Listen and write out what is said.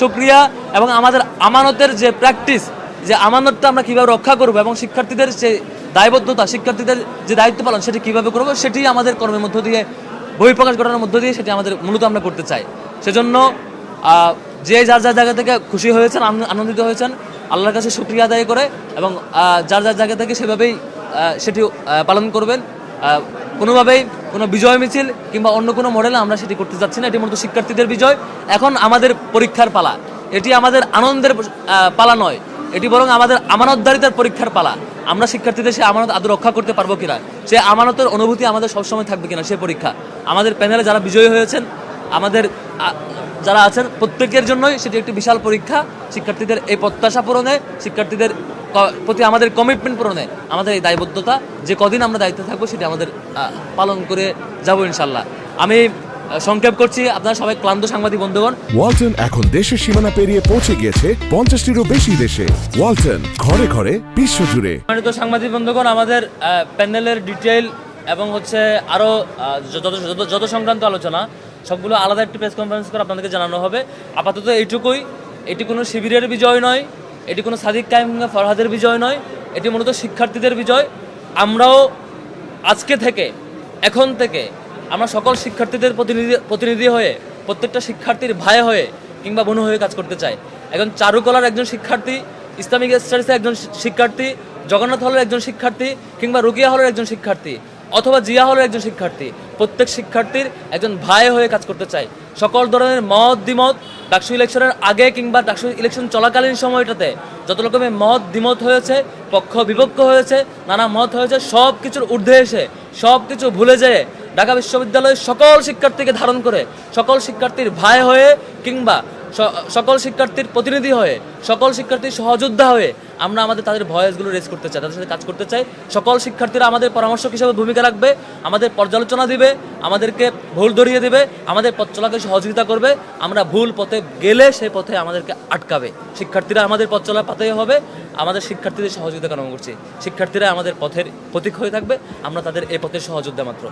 সুক্রিয়া এবং আমাদের আমানতের যে প্র্যাকটিস যে আমানতটা আমরা কীভাবে রক্ষা করব এবং শিক্ষার্থীদের যে দায়বদ্ধতা, শিক্ষার্থীদের যে দায়িত্ব পালন, সেটি কীভাবে করব, সেটি আমাদের কর্মের মধ্য দিয়ে বহিঃপ্রকাশ ঘটানোর মধ্য দিয়ে সেটি আমাদের মূলত আমরা করতে চাই। সেজন্য যে যার যার জায়গা থেকে খুশি হয়েছেন আনন্দিত হয়েছেন, আল্লাহর কাছে শুক্রিয়া আদায় করে এবং যার যার জায়গা থেকে সেভাবেই সেটি পালন করবেন। কোনোভাবেই কোনো বিজয় মিছিল কিংবা অন্য কোনো মডেলে আমরা সেটি করতে যাচ্ছি না। এটি মূলত শিক্ষার্থীদের বিজয়। এখন আমাদের পরীক্ষার পালা। এটি আমাদের আনন্দের পালা নয়। এটি বরং আমাদের আমানতদারিতার পরীক্ষার পালা। আমরা শিক্ষার্থীদের সে আমানত আদৌ রক্ষা করতে পারব কিনা? সে আমানতের অনুভূতি আমাদের সবসময় থাকবে কিনা সে পরীক্ষা। আমাদের প্যানেলে যারা বিজয়ী হয়েছেন, আমাদের যারা আছেন প্রত্যেকের জন্যই সেটি একটি বিশাল পরীক্ষা। শিক্ষার্থীদের এই প্রত্যাশা পূরণে শিক্ষার্থীদের প্রতি আমাদের কমিটমেন্ট পূরণে আমাদের এই দায়বদ্ধতা যে কদিন আমরা দায়িত্বে থাকব সেটি আমাদের পালন করে যাব ইনশাল্লাহ আমি সংক্ষেপ করছি আপনারা সবাই ক্লান্ত সাংবাদিক বন্ধুগণ। ওয়ালটন এখন দেশের সীমানা পেরিয়ে পৌঁছে গিয়েছে পঞ্চাশটিরও বেশি দেশে। ওয়ালটন ঘরে ঘরে বিশ্বজুড়ে সম্মানিত সাংবাদিক বন্ধুগণ আমাদের প্যানেলের ডিটেইল এবং হচ্ছে আরও যত যত- যত সংক্রান্ত আলোচনা সবগুলো আলাদা একটি প্রেস কনফারেন্স করে আপনাদেরকে জানানো হবে। আপাতত এইটুকুই। এটি কোনো শিবিরের বিজয় নয়। এটি কোনো সাদিক কিংবা ফরহাদের বিজয় নয়। এটি মূলত শিক্ষার্থীদের বিজয়। আমরাও আজকে থেকে, এখন থেকে আমরা সকল শিক্ষার্থীদের প্রতিনিধি প্রতিনিধি হয়ে, প্রত্যেকটা শিক্ষার্থীর ভাই হয়ে কিংবা বোন হয়ে কাজ করতে চাই। এখন চারুকলার একজন শিক্ষার্থী, ইসলামিক স্টাডিসের একজন শিক্ষার্থী, জগন্নাথ হলের একজন শিক্ষার্থী কিংবা রুকিয়া হলের একজন শিক্ষার্থী। অথবা জিয়া হলের একজন শিক্ষার্থী। প্রত্যেক শিক্ষার্থীর একজন ভাই হয়ে কাজ করতে চাই সকল ধরনের মত দ্বিমত ডাকসু ইলেকশনের আগে কিংবা ডাকসু ইলেকশন চলাকালীন সময়টাতে যত রকমের মত দ্বিমত হয়েছে, পক্ষ বিপক্ষ হয়েছে, নানা মত হয়েছে সব কিছুর ঊর্ধ্বে এসে সব কিছু ভুলে যেয়ে ঢাকা বিশ্ববিদ্যালয়ের সকল শিক্ষার্থীকে ধারণ করে, সকল শিক্ষার্থীর ভাই হয়ে কিংবা সকল শিক্ষার্থীর প্রতিনিধি হয়ে, সকল শিক্ষার্থীর সহযোদ্ধা হয়ে আমরা আমাদের তাদের ভয়েসগুলো রেজ করতে চাই, তাদের সাথে কাজ করতে চাই। সকল শিক্ষার্থীরা আমাদের পরামর্শক হিসাবে ভূমিকা রাখবে, আমাদের পর্যালোচনা দিবে, আমাদেরকে ভুল ধরিয়ে দেবে, আমাদের পথ চলাকে সহযোগিতা করবে, আমরা ভুল পথে গেলে সেই পথে আমাদেরকে আটকাবে। শিক্ষার্থীরা আমাদের পথ চলা পাতেই হবে, আমাদের শিক্ষার্থীদের সহযোগিতা কামনা করছি। শিক্ষার্থীরা আমাদের পথের প্রতীক হয়ে থাকবে, আমরা তাদের এ পথের সহযোদ্ধা মাত্র।